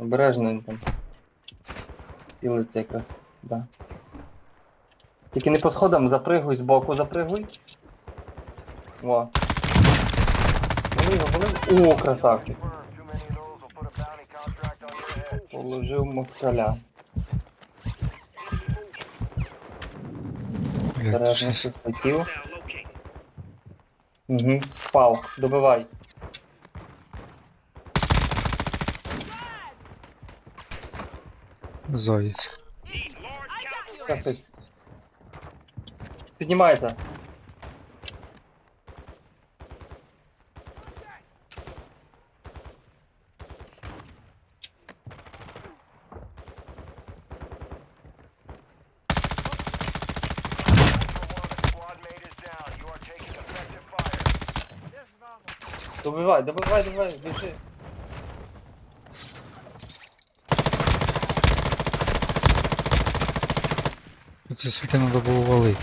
Обережно він там. Цілиться якраз. Да. Тільки не по сходам запригуй, збоку запригуй. Во. Вони його були. О, красавчик. Положив москаля. Щось. щось хотів. Угу. Впав. Добивай. Заєць. Кацись. Піднімайте. Добивай, добивай, добивай, бежи. Це суки треба було валити.